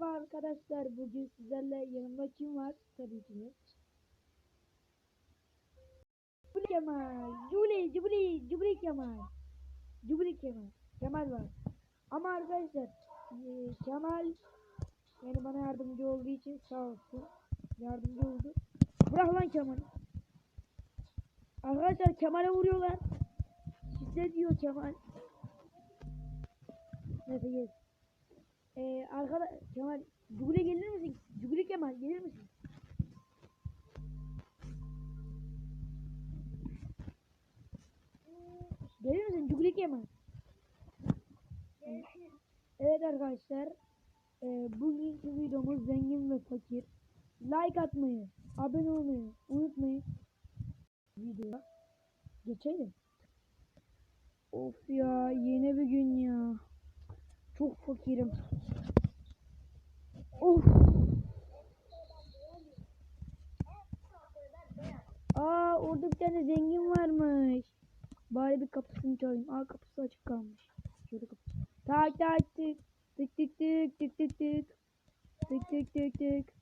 Merhaba arkadaşlar. Bugün sizlerle yanımda kim var? Tabii ki de. Cubli Kemal. Cubli, Cubli, Cubli Kemal. Cubli Kemal. Kemal var. Ama arkadaşlar e, Kemal yani bana yardımcı olduğu için sağ olsun. Yardımcı oldu. Bırak lan Kemal'i. Arkadaşlar Kemal'e vuruyorlar. Size diyor Kemal. Neyse gel. Ee, arkada Kemal Cugule gelir misin? Cugule Kemal gelir misin? Gelir misin Cugule Kemal? Evet arkadaşlar. E, bugünkü videomuz zengin ve fakir. Like atmayı, abone olmayı unutmayın. Videoya geçelim. Of ya yeni bir gün ya. Çok fakirim. Of. Aa orada bir tane zengin varmış. Bari bir kapısını çalayım. Aa kapısı açık kalmış. Şöyle kapı. Tak tak tık. Tık tık tık tık tık tık. Tık tık tık tık.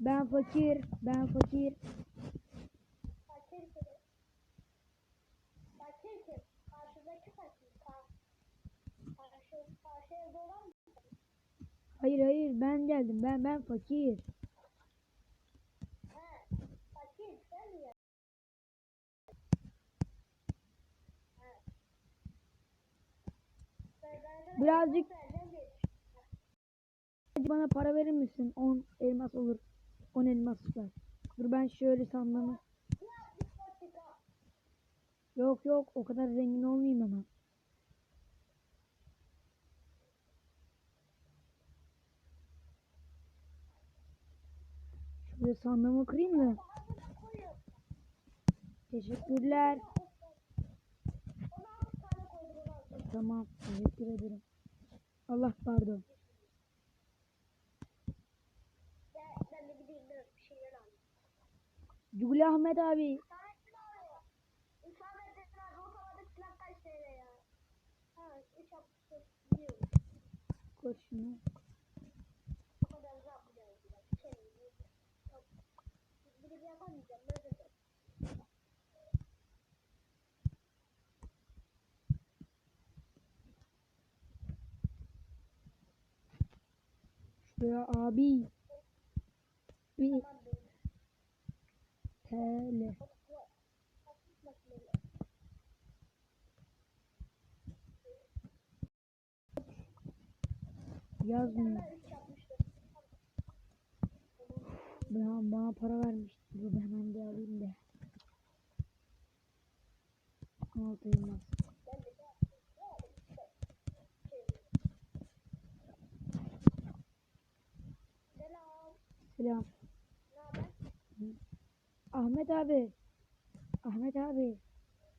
Ben fakir. Ben. Fakir kim? Fakir kim? Karşıdaki fakir. Ka karşı, karşı evde olan mı? Hayır hayır ben geldim. Ben ben fakir. Birazcık-. Bana para verir misin? 10 elmas olur. 10 elmas ver. Dur ben şöyle sandığımı. Yok yok o kadar zengin olmayayım ama. Şöyle sandığımı kırayım da. Teşekkürler. 16 tane koydum 16. Tamam teşekkür ederim. Allah pardon. Ben, ben de gideyim de bir şeyler alayım. Cuguli Ahmet abi. Samettin abi. Hüsamettin abi otomatik silah kaç TL ya? Ha 3 60 biliyorum. Koş şunu. O kadar da yapmayacağız. Bir şey mi? Yok. Bir de yapamayacağım. Ben de. Şuraya abi. Bir. TL. Yazmıyor. Ben 3 yapmıştım. Bana, para vermişti. Dur ben hemen bir alayım da. Altı elmas. Ahmet abi. Ahmet abi.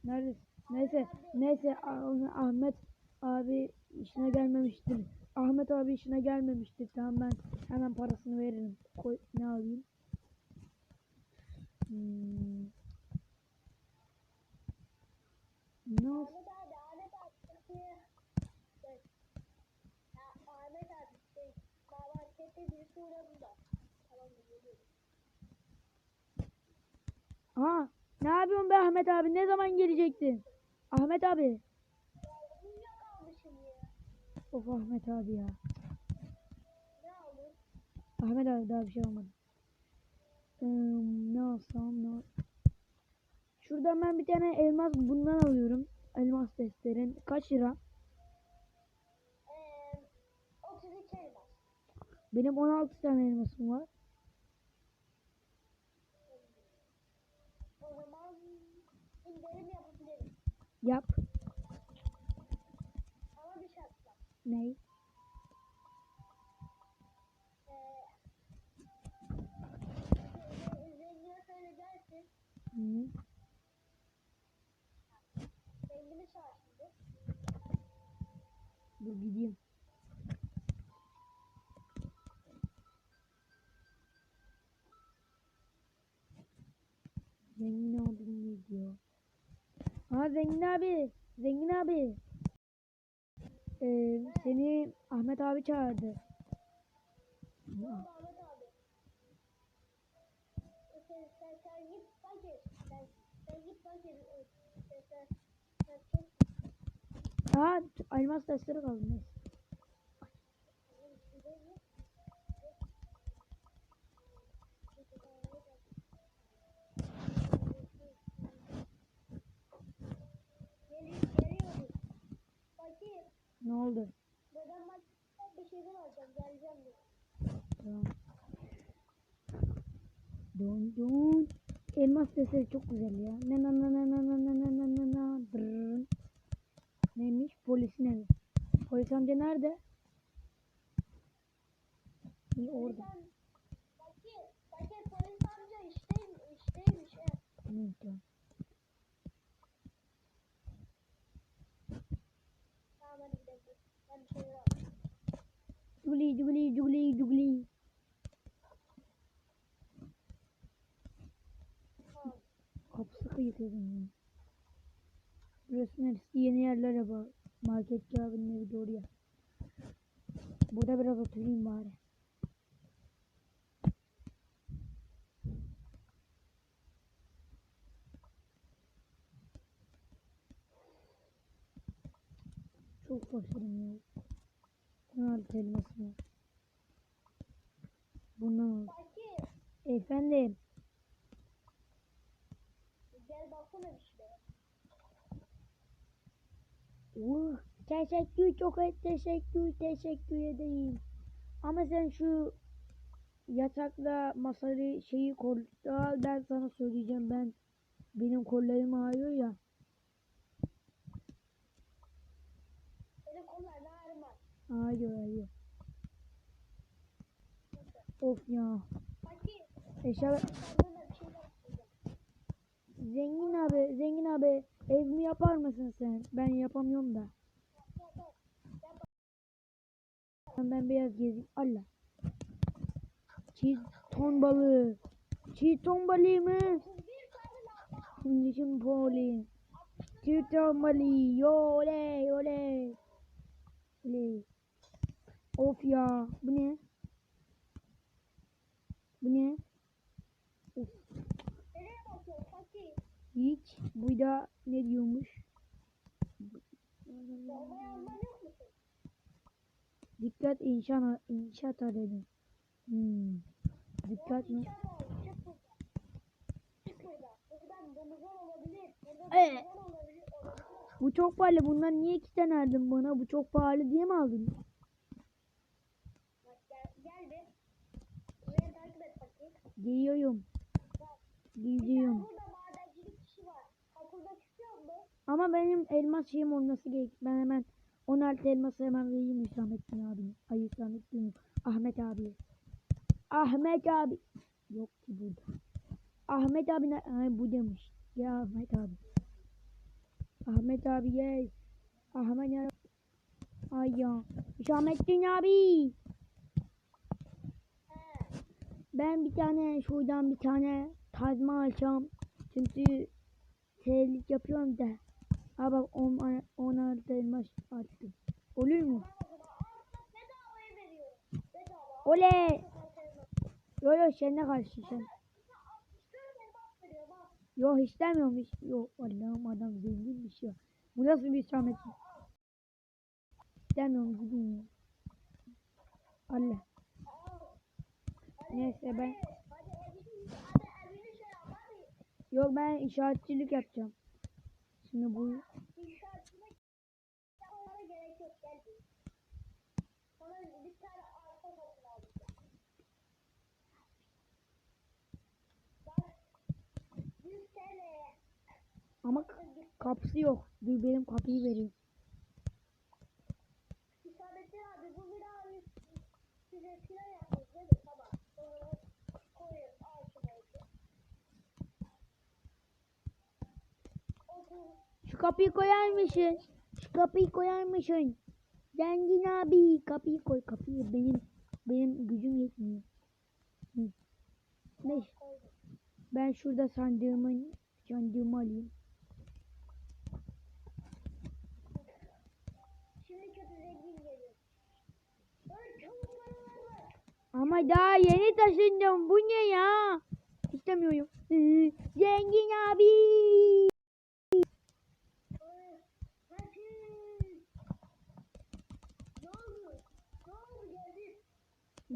Neredesin? Neyse. Neyse Ah- Ahmet abi işine gelmemiştir. Ahmet abi işine gelmemiştir. Tamam ben hemen parasını veririm. Koy, ne alayım? Hmm. Ne olsun? Ahmet abi, Ahmet abi. Türkiye. Şey. Ya Ahmet abi şey. Markette birisi uğradı da. Tamam geliyorum. Ha, ne yapıyorsun be Ahmet abi? Ne zaman gelecektin? Ahmet abi. Of Ahmet abi ya. Ahmet abi daha bir şey olmadı. Hmm, ne alsam ne Şuradan ben bir tane elmas bundan alıyorum. Elmas testlerin. Kaç lira? Eee 32 elmas. Benim 16 tane elmasım var. Yap. Ama bir şartla. Ney? Ha Zengin abi. Zengin abi. Ee, seni Ahmet abi çağırdı. Aa, elmas taşları kaldı neyse. Oldu? buradan bak bir şeyler alacağım, geleceğim diyor. Tamam. Dun dun. Elmas sesleri çok güzel ya. Na na na na na na na na na na na. Drrrr. Neymiş? Polisin evi. Polis amca nerede? İyi orada. Sen, fakir, fakir polis amca işteyim, işteymiş. he. Hı, tamam. Tamam hadi gidelim. Ben bir şeyler alacağım. Cugli cugli cugli cugli. Kapısı kıyık evin ya. Burası neresi? Yeni yerler ya bak. Marketçi abinin evi doğru ya. Burada biraz oturayım bari. Çok fakirim ya. Ne altı elması var. Bundan al. Fakir, Efendim. gel baksana bir şuraya. Uh, teşekkür çok teşekkür teşekkür edeyim. Ama sen şu yatakla masalı şeyi kolda ben sana söyleyeceğim ben benim kollarım ağrıyor ya. Ağrıyor ağrıyor. Of ya. Eşya zengin abi zengin abi evimi yapar mısın sen? Ben yapamıyorum da. Ben, biraz gezeyim. Allah. Çiğ ton balığı. Çiğ ton balığı mı? Lamba. Şimdi poli. Çiğ ton balığı. Oley oley. Oley. Of ya. Bu ne? Bu ne? Of. Hiç. Bu da ne diyormuş? Dikkat inşaat inşaat aracı. Hmm. Dikkat. Burada Evet. Bu çok pahalı. Bundan niye iki tane aldın bana? Bu çok pahalı diye mi aldın? Bak gel, gel bir. Buraya takip et fakir. Giyiyorum. Giyiyorum. Ama benim elmas şeyim olması gerek. Ben hemen 16 elması hemen vereyim Hüsamettin abi. Ay Hüsamettin. Ahmet abi. Ahmet abi. Yok ki burada. Ahmet abi ne? Ay bu demiş. Ya Ahmet abi. Ahmet abi gel. Ahmet ya. Ay ya. Hüsamettin abi. Ben bir tane şuradan bir tane tazma alacağım. Çünkü seyrlik yapıyorum da. Ha bak 10 16 elmas attım. Olur mu? Oley! Yo yo sen ne karşı sen? 64 elmas veriyor bak. Yo istemiyorum hiç. Yo Allah'ım adam zenginmiş ya. Bu nasıl bir samet? İstemiyorum gidin ya. Allah. Neyse ben Yok ben işaretçilik yapacağım. Şimdi bu Ama kapısı yok. Dur benim kapıyı vereyim. Kapıyı koyar mısın? Şu kapıyı koyar mısın? Zengin abi kapıyı koy kapıyı benim benim gücüm yetmiyor. Hı. Koydum. ben şurada sandığımın sandığımı alayım. Ama daha yeni taşındım. Bu ne ya? İstemiyorum. Zengin abi. Hadi. Ne oldu? Ne oldu geldi?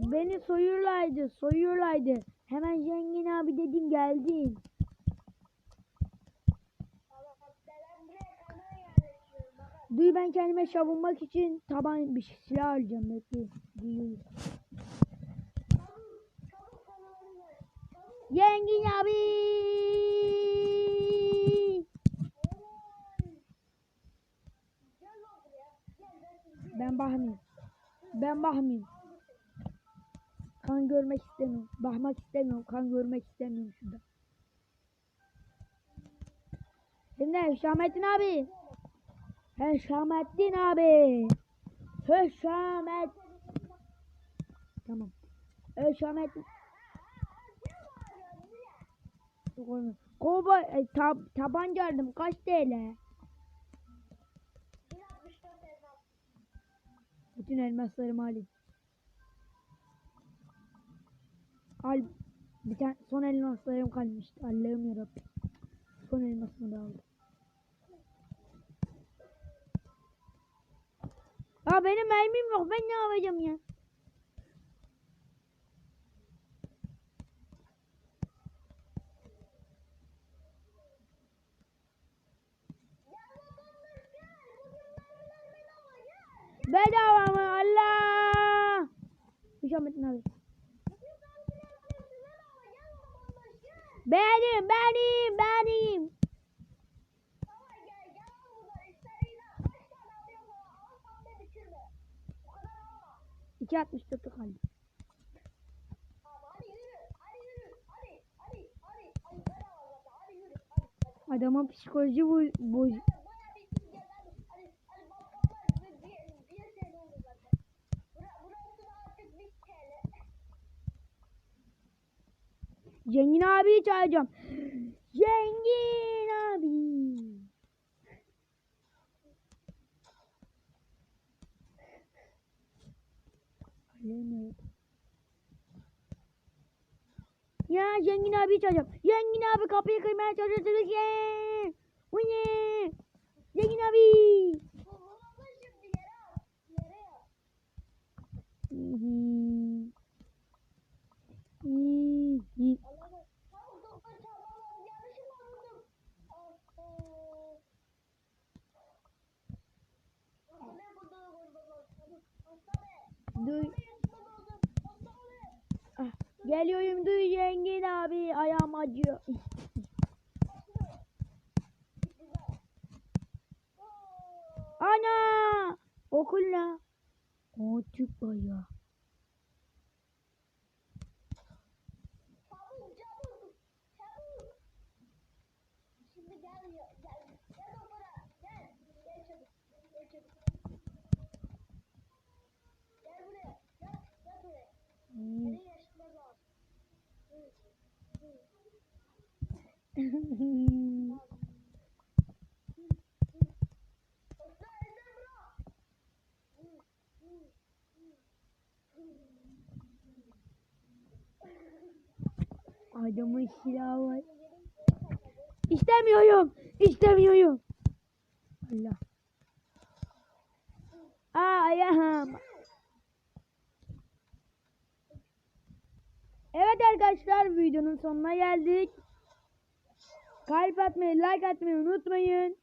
Beni soyurlardı. Soyurlardı. Hemen zengin abi dedim. Bakın. Duy ben kendime savunmak için taban bir şey- silah alacağım. Bekle. Duyuyor. Çabuk. Çabuk kameraları ver. Çabuk. Zengin abi. Ben sizi Ben bakmayayım. Kan görmek istemiyorum. Bakmak istemiyorum. Kan görmek istemiyorum şurada. Şimdi Hüsamettin abi. Hüsamettin abi. Hüsamet. Tamam. Hüsamettin. Koyma. Kova, e, tab, tabanca aldım. Kaç TL? 1.64 elmas. Bütün elmaslarımı alayım. Al. Bir tane son elmaslarım kalmıştı. Allah'ım yarabbim. Son elmasımı da aldım. Ya benim mermim yok. Ben ne yapacağım ya? Bedava mı? Allah! Hüsamettin abi. Bugün mermiler hepsi bedava gel vatandaş gel. Benim, benim, benim. Tamam gel gel al bunları. İster inan. Kaç tane alıyorsan al tam da bitirme. Bu kadar alma. 2.64 kaldı. Tamam hadi yürü. Hadi yürü. Hadi. Hadi. Hadi. Hadi bedava zaten. Hadi yürü. Hadi. Hadi. Adamın psikoloji bu, bu Baya bir çizgi hadi. Hadi. Hadi balkonlar bir, bir, bir sene oldu zaten. Bura, burası da artık bir TL. Zengin abi çağıracağım. Zengin abi. Ya zengin abi çağıracağım. Zengin abi kapıyı kırmaya çalışıyorsunuz ya. Bu ne? Zengin abi. Bu bunu şimdi yere at. Yere at. Hı hı. Hı hı. Anladın? Çabuk doktor çağırmam Yanlışlıkla vurdum. Ah, oh. Bu ne bu da vurdu? Çabuk. Hastane. Duy. Ah, geliyorum duy zengin abi. Ayağım acıyor. Hastane. Güzel. Oh. Ana! Okulla. O Türk bayağı. Çabuk çabuk. Çabuk. Şimdi gel ya. Gel. Gel doktora. Gel. Gel çabuk. Gel çabuk. Gel buraya. Gel. Gel buraya. Hmm. Seni yaşatmaz lazım. Hı. Hı. Doktor elden bırak. Hı. Hı. Adamın silahı var. İstemiyorum. İstemiyorum. Allah. Aa ayağım. Evet arkadaşlar videonun sonuna geldik. Kalp atmayı, like atmayı unutmayın.